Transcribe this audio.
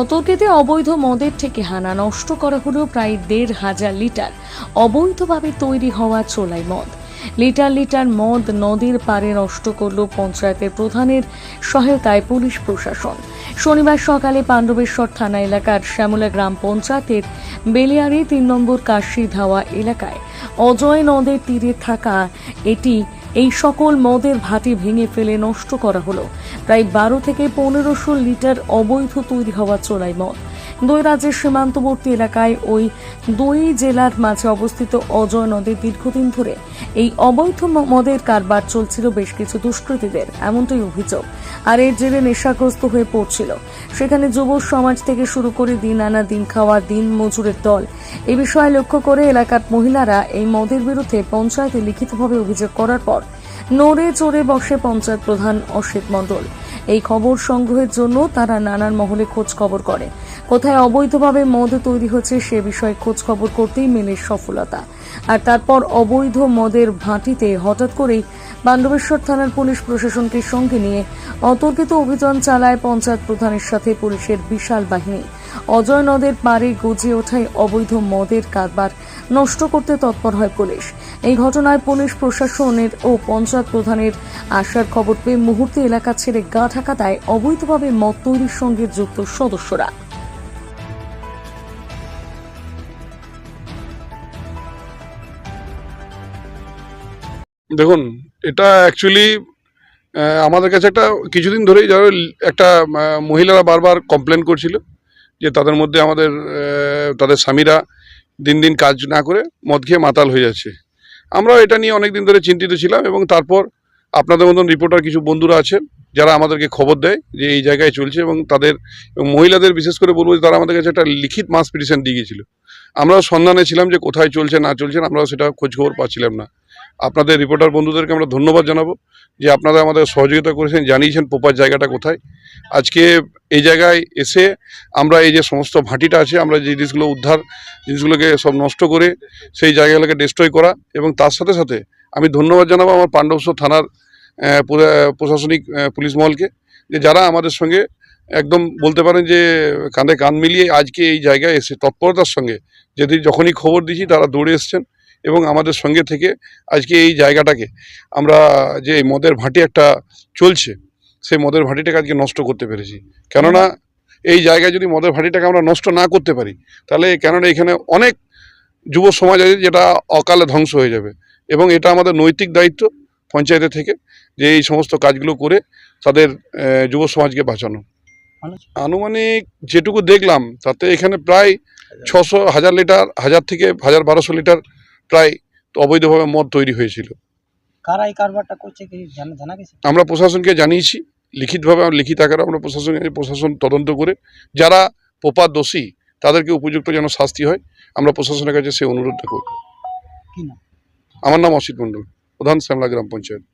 অতর্কিতে অবৈধ মদের থেকে হানা নষ্ট করা হলো প্রায় দেড় হাজার লিটার। অবৈধভাবে তৈরি হওয়া চোলাই মদ। লিটার লিটার মদ নদীর পারে নষ্ট করল পঞ্চায়েতের প্রধানের সহায়তায় পুলিশ প্রশাসন। শনিবার সকালে পাণ্ডবেশ্বর থানা এলাকার শ্যামলা গ্রাম পঞ্চায়েতের বেলিয়ারি তিন নম্বর কাশি ধাওয়া এলাকায় অজয় নদের তীরে থাকা এটি এই সকল মদের ভাটি ভেঙে ফেলে নষ্ট করা হলো। প্রায় বারো থেকে পনেরোশো লিটার অবৈধ তৈরি হওয়া চোলাই মদ। দুই রাজ্যের সীমান্তবর্তী এলাকায় ওই দুই জেলার মাঝে অবস্থিত অজয় নদীর দীর্ঘদিন ধরে এই অবৈধ মদের কারবার চলছিল বেশ কিছু দুষ্কৃতীদের, এমনটাই অভিযোগ। আর এর জেরে নেশাগ্রস্ত হয়ে পড়ছিল। সেখানে যুব সমাজ থেকে শুরু করে দিন আনা দিন খাওয়া দিন মজুরের দল। এ বিষয়ে লক্ষ্য করে এলাকার মহিলারা এই মদের বিরুদ্ধে পঞ্চায়েতে লিখিতভাবে অভিযোগ করার পর নড়ে চড়ে বসে পঞ্চায়েত প্রধান অসিত মণ্ডল। এই খবর সংগ্রহের জন্য তারা নানান মহলে খোঁজ খবর করে। কোথায় অবৈধভাবে মদ তৈরি হচ্ছে সে বিষয়ে খোঁজ খবর করতেই মেলে সফলতা। আর তারপর অবৈধ মদের ভাটিতে হঠাৎ করেই বান্ডবেশ্বর থানার পুলিশ প্রশাসনকে সঙ্গে নিয়ে অতর্কিত অভিযান চালায় পঞ্চায়েত প্রধানের সাথে পুলিশের বিশাল বাহিনী। অজয় নদের পারে গজিয়ে ওঠায় অবৈধ মদের কারবার নষ্ট করতে তৎপর হয় পুলিশ। এই ঘটনায় পুলিশ প্রশাসনের ও পঞ্চায়েত প্রধানের আসার খবর পেয়ে মুহূর্তে এলাকা ছেড়ে গা ঢাকা দেয়। অবৈধভাবে মদ তৈরির সঙ্গে যুক্ত সদস্যরা। দেখুন, এটা অ্যাকচুয়ালি আমাদের কাছে একটা কিছুদিন ধরেই যারা একটা মহিলারা বারবার কমপ্লেন করছিল যে তাদের মধ্যে আমাদের তাদের স্বামীরা দিন দিন কাজ না করে মদ খেয়ে মাতাল হয়ে যাচ্ছে। আমরা এটা নিয়ে অনেক দিন ধরে চিন্তিত ছিলাম এবং তারপর আপনাদের মতন রিপোর্টার কিছু বন্ধুরা আছেন, যারা আমাদেরকে খবর দেয় যে এই জায়গায় চলছে এবং তাদের মহিলাদের বিশেষ করে বলব যে তারা আমাদের কাছে একটা লিখিত মাস পিটিশন দিয়ে গিয়েছিল। আমরাও সন্ধানে ছিলাম যে কোথায় চলছে, না চলছে, আমরাও সেটা খোঁজখবর পাচ্ছিলাম না। আপনাদের রিপোর্টার বন্ধুদেরকে আমরা ধন্যবাদ জানাব যে আপনারা আমাদের সহযোগিতা করেছেন, জানিয়েছেন পোপার জায়গাটা কোথায়। আজকে এই জায়গায় এসে আমরা এই যে সমস্ত ভাটিটা আছে, আমরা যে জিনিসগুলো উদ্ধার, জিনিসগুলোকে সব নষ্ট করে সেই জায়গাগুলোকে ডিস্ট্রয় করা এবং তার সাথে সাথে আমি ধন্যবাদ জানাব আমার পাণ্ডবস্বর থানার প্রশাসনিক পুলিশ মহলকে যে যারা আমাদের সঙ্গে একদম বলতে পারেন যে কাঁধে কান মিলিয়ে আজকে এই জায়গায় এসে তৎপরতার সঙ্গে যদি যখনই খবর দিয়েছি তারা দৌড়ে এসছেন। এবং আমাদের সঙ্গে থেকে আজকে এই জায়গাটাকে আমরা যে মদের ভাটি একটা চলছে, সেই মদের ভাটিটাকে আজকে নষ্ট করতে পেরেছি। কেননা এই জায়গায় যদি মদের ভাটিটাকে আমরা নষ্ট না করতে পারি, তাহলে কেননা এখানে অনেক যুব সমাজ আছে যেটা অকালে ধ্বংস হয়ে যাবে। এবং এটা আমাদের নৈতিক দায়িত্ব পঞ্চায়েতের থেকে যে এই সমস্ত কাজগুলো করে তাদের যুব সমাজকে বাঁচানো। আনুমানিক যেটুকু দেখলাম, তাতে এখানে প্রায় ছশো হাজার লিটার, হাজার থেকে হাজার বারোশো লিটার প্রায় অবৈধভাবে মদ তৈরি হয়েছিল। কারা এই কারবারটা করছে কি জানা জানা গেছে? আমরা প্রশাসনকে জানিয়েছি লিখিতভাবে আমরা লিখিত আকারে আমরা প্রশাসন প্রশাসন তদন্ত করে যারা পোপা দোষী তাদেরকে উপযুক্ত যেন শাস্তি হয় আমরা প্রশাসনের কাছে সেই অনুরোধটা করব। আমার নাম অসিত মণ্ডল প্রধান শ্যামলা গ্রাম পঞ্চায়েত।